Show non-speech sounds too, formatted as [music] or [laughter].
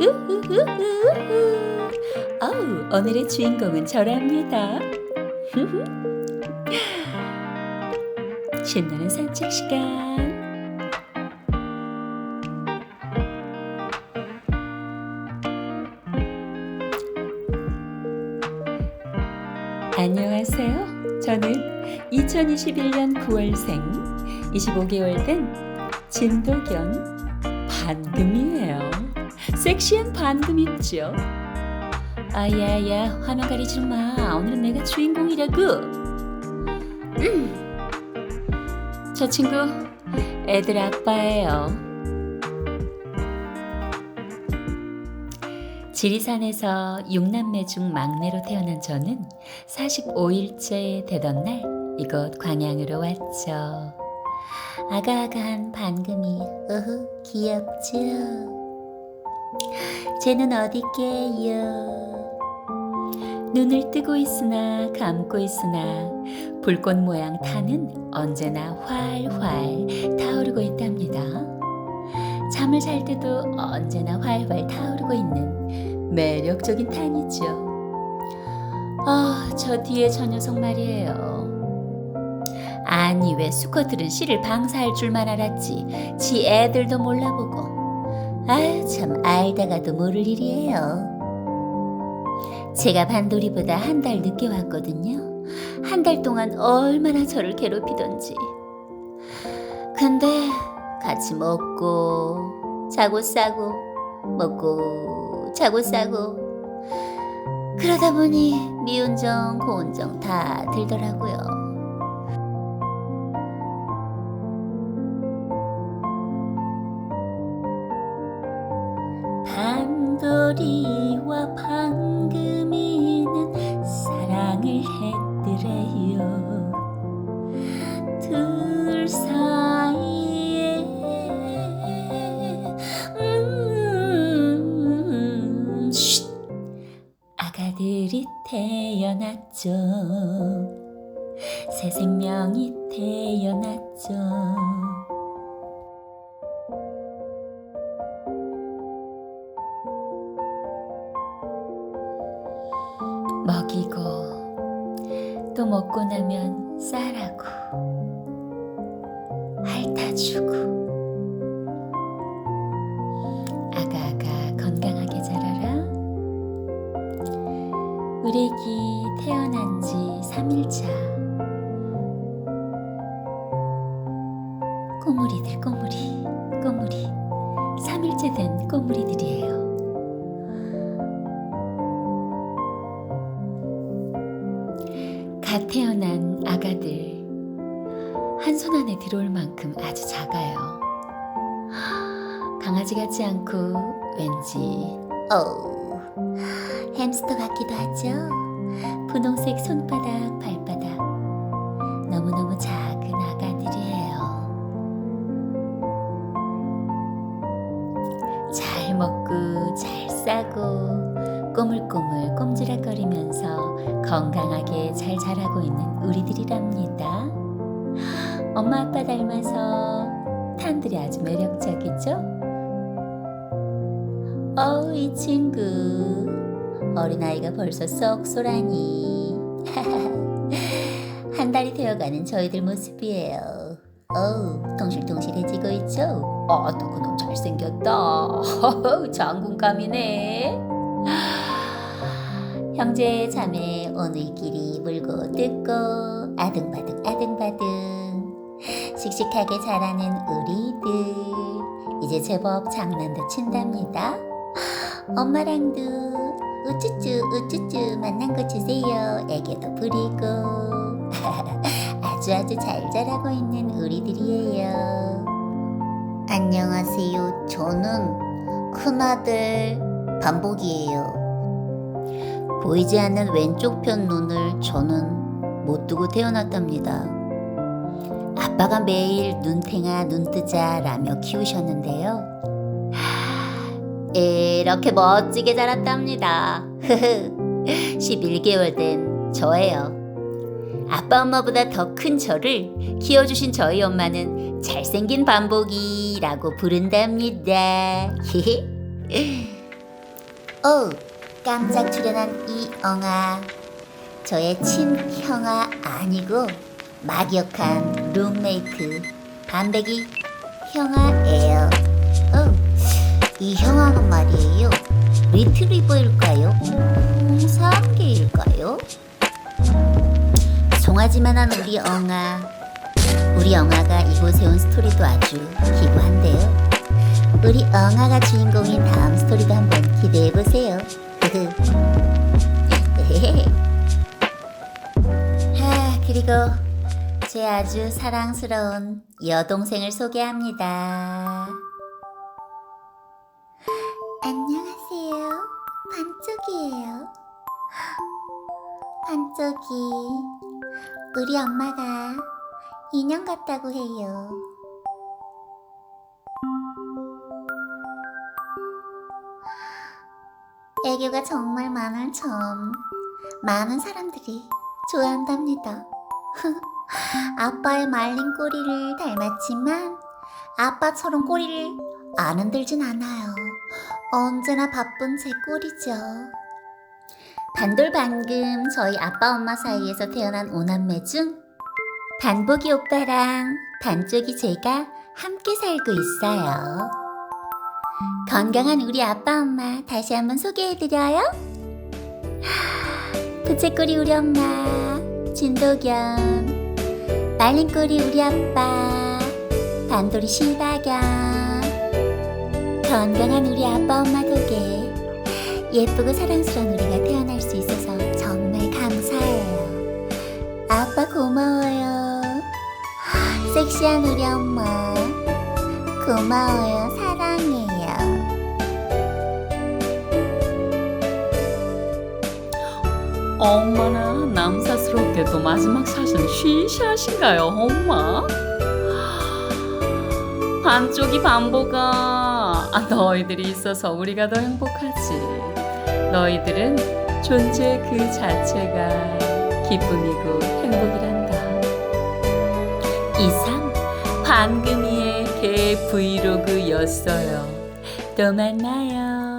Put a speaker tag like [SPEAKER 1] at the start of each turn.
[SPEAKER 1] 우후후후후. 어우, 오늘의 주인공은 저랍니다. [laughs] 신나는 산책 시간. 안녕하세요. 저는 2021년 9월생 25개월 된 진도견 반금이에요. 섹시한 반금 있죠? 아야야 화면 가리지 마. 오늘은 내가 주인공이라고. 음. 저 친구 애들 아빠예요. 지리산에서 6남매 중 막내로 태어난 저는 45일째 되던 날 이곳 광양으로 왔죠. 아가아가한 반금이 으흐 귀엽죠. 쟤는 어디게요? 눈을 뜨고 있으나 감고 있으나 불꽃 모양 탄은 언제나 활활 타오르고 있답니다. 잠을 잘 때도 언제나 활활 타오르고 있는 매력적인 탄이죠. 아, 저 뒤에 저 녀석 말이에요. 아니 왜 수컷들은 씨를 방사할 줄만 알았지 지 애들도 몰라보고 아유 참 알다가도 모를 일이에요. 제가 반돌이보다 한 달 늦게 왔거든요. 한 달 동안 얼마나 저를 괴롭히던지. 근데 같이 먹고 자고 싸고 먹고 자고 싸고 그러다 보니 미운 정 고운 정 다 들더라고요 반돌이와 방금이는 사랑을 했더래요. 둘 사이에 음, 쉿. 아가들이 태어났죠. 새 생명이 태어났죠 먹고 나면 쌀하고 핥아주고. 아가아가 건강하게 자라라. 우리 애기 태어난 지 3일차. 꼬물이들 꼬물 갓 태어난 아가들 한 손 안에 들어올 만큼 아주 작아요. 강아지 같지 않고 왠지 어우 햄스터 같기도 하죠. 분홍색 손바닥 건강하게 잘 자라고 있는 우리들이랍니다. 엄마 아빠 닮아서 탄들이 아주 매력적이죠? 어우 이 친구 어린아이가 벌써 쏙쏘라니 [laughs] 한 달이 되어가는 저희들 모습이에요 어우 통실통실해지고 있죠? 아 또 그놈 잘생겼다 [laughs] 장군감이네 형제 자매 오늘끼리 물고 뜯고 아등바등 아등바등. 씩씩하게 자라는 우리들. 이제 제법 장난도 친답니다. 엄마랑도 우쭈쭈 우쭈쭈 만난 거 주세요. 애교도 부리고. [laughs] 아주 아주 잘 자라고 있는 우리들이에요. 안녕하세요. 저는 큰아들 반복이에요 보이지 않는 왼쪽 편 눈을 저는 못 뜨고 태어났답니다 아빠가 매일 눈탱아 눈뜨자 라며 키우셨는데요 이렇게 멋지게 자랐답니다. 11개월 된 저예요. 아빠 엄마보다 더 큰 저를 키워주신 저희 엄마는 잘생긴 반복이라고 부른답니다. 오, 깜짝 출연한 이엉아. 저의 친형아 아니고 막역한 룸메이트 반백이 형아예요. 어, 이 형아는 말이에요. 리트리버일까요? 홍삼개일까요? 송아지만한 우리 엉아. 우리 엉아가 이곳에 온 스토리도 아주 기구한데요. 우리 엉아가 주인공인 다음 스토리도 한번 기대해 보세요. 하, [laughs] 그리고 제 아주 사랑스러운 여동생을 소개합니다. 안녕하세요. 반쪽이에요. 반쪽이 우리 엄마가 인형 같다고 해요. 애교가 정말 많을 점 많은 사람들이 좋아한답니다. [laughs] 아빠의 말린 꼬리를 닮았지만 아빠처럼 꼬리를 안 흔들진 않아요. 언제나 바쁜 제 꼴이죠. 단돌 방금 저희 아빠 엄마 사이에서 태어난 오남매 중 단복이 오빠랑 단쪽이 제가 함께 살고 있어요. 건강한 우리 아빠 엄마 다시 한번 소개해드려요. 부채꼬리 우리 엄마 진도겸 말린꼬리 우리 아빠 단돌이 실바겸 건강한 우리 아빠 엄마 덕에 예쁘고 사랑스러운 우리가 태어날 수 있어서 정말 감사해요. 아빠 고마워요. 섹시한 우리 엄마 고마워요. 사랑해요.
[SPEAKER 2] 엄마나 남사스럽게도 마지막 샷은 쉬샷인가요, 엄마? 반쪽이 반보가 아, 너희들이 있어서 우리가 더 행복하지. 너희들은 존재 그 자체가 기쁨이고 행복이란다. 이상 개 브이로그였어요. 또 만나요.